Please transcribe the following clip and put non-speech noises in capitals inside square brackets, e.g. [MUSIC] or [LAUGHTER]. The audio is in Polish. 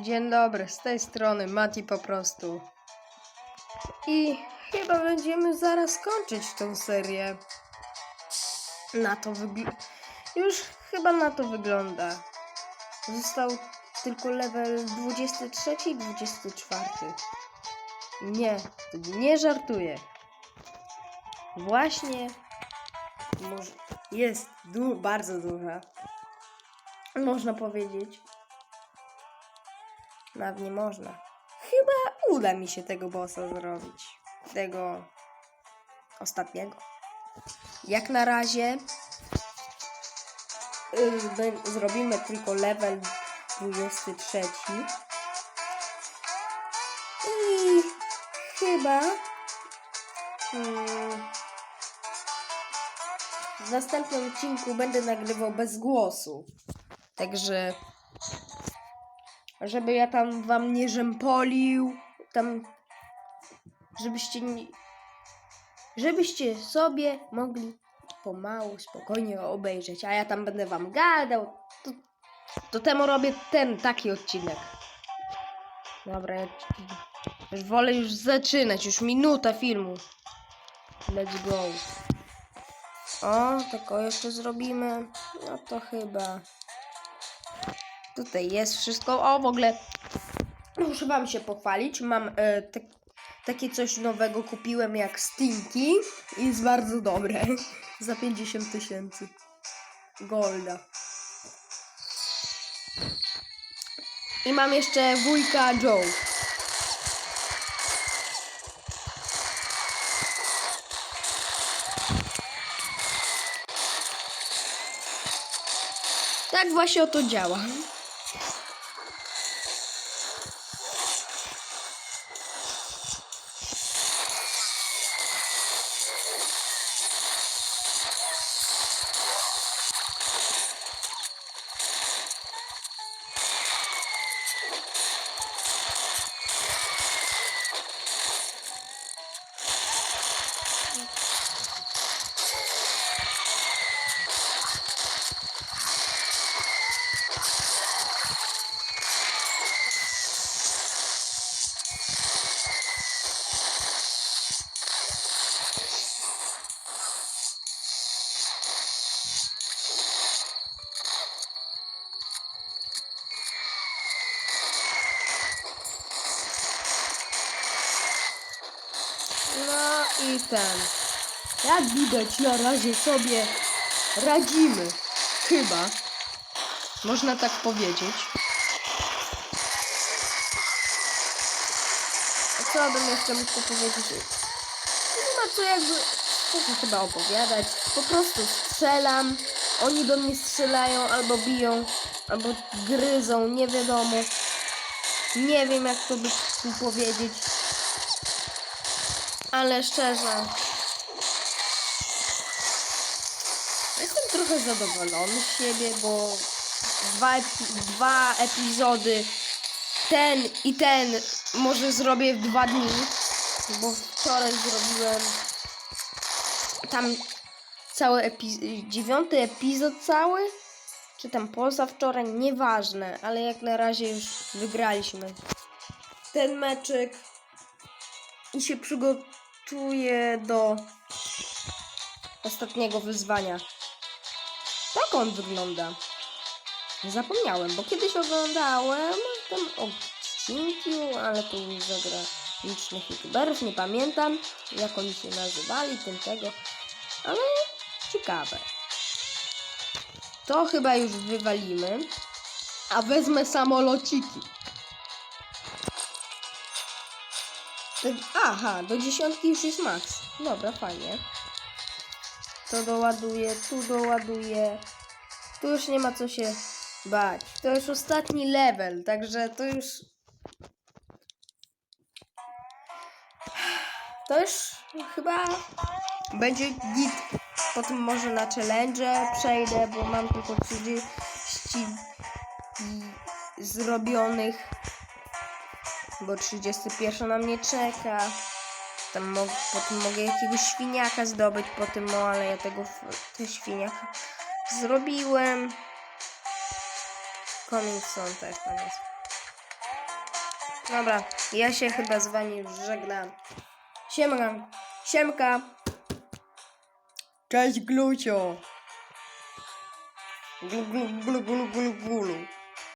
Dzień dobry, z tej strony Mati po prostu. I chyba będziemy zaraz kończyć tą serię. Na to wygląda. Już chyba na to wygląda. Został tylko level 23 i 24. Nie, nie żartuję. Właśnie może jest du bardzo duża. Można powiedzieć. Nawet nie można. Chyba uda mi się tego bossa zrobić. Tego ostatniego. Jak na razie y, bę- zrobimy tylko level 23. I chyba mm, w następnym odcinku będę nagrywał bez głosu. Także żeby ja tam wam nie rzępolił, tam żebyście nie, żebyście sobie mogli pomału, spokojnie obejrzeć, a ja tam będę wam gadał, to, to temu robię ten, taki odcinek. Dobra, ja już wolę już zaczynać, już minuta filmu. Let's go. O, tylko jeszcze zrobimy. No to chyba. Tutaj jest wszystko. O, w ogóle muszę wam się pochwalić. Mam e, te, takie coś nowego kupiłem jak Stinky. i Jest bardzo dobre. [LAUGHS] Za 50 tysięcy. Golda. I mam jeszcze wujka Joe. Tak właśnie oto działa. Yeah. No i ten. Jak widać, na razie sobie radzimy. Chyba. Można tak powiedzieć. A co bym jeszcze mógł powiedzieć? Nie ma co jakby co chyba opowiadać. Po prostu strzelam. Oni do mnie strzelają albo biją, albo gryzą, nie wiadomo. Nie wiem jak to by tu powiedzieć. Ale szczerze. Jestem trochę zadowolony z siebie, bo dwa, dwa epizody, ten i ten, może zrobię w dwa dni, bo wczoraj zrobiłem tam cały epi- dziewiąty epizod cały, czy tam poza wczoraj, nieważne, ale jak na razie już wygraliśmy ten meczek i się przygotuję do ostatniego wyzwania. Tak on wygląda. Zapomniałem, bo kiedyś oglądałem tam odcinki, ale to już zagranicznych youtuberów, nie pamiętam jak oni się nazywali, tym tego, ale ciekawe. To chyba już wywalimy, a wezmę samolociki. Tak, Aha, do dziesiątki już jest max. Dobra, fajnie. To doładuję, tu doładuję. Tu już nie ma co się bać. To już ostatni level, także to już... To już chyba będzie git. Potem może na challenge przejdę, bo mam tylko 30 zrobionych bo 31 na mnie czeka. Tam mo potem mogę jakiegoś świniaka zdobyć po tym, no ale ja tego te świniaka zrobiłem. Coming soon, tak jest. Dobra, ja się chyba z wami żegnam. Siemka. Siemka. Cześć Glucio. Glu, glu, glu, glu, glu, glu.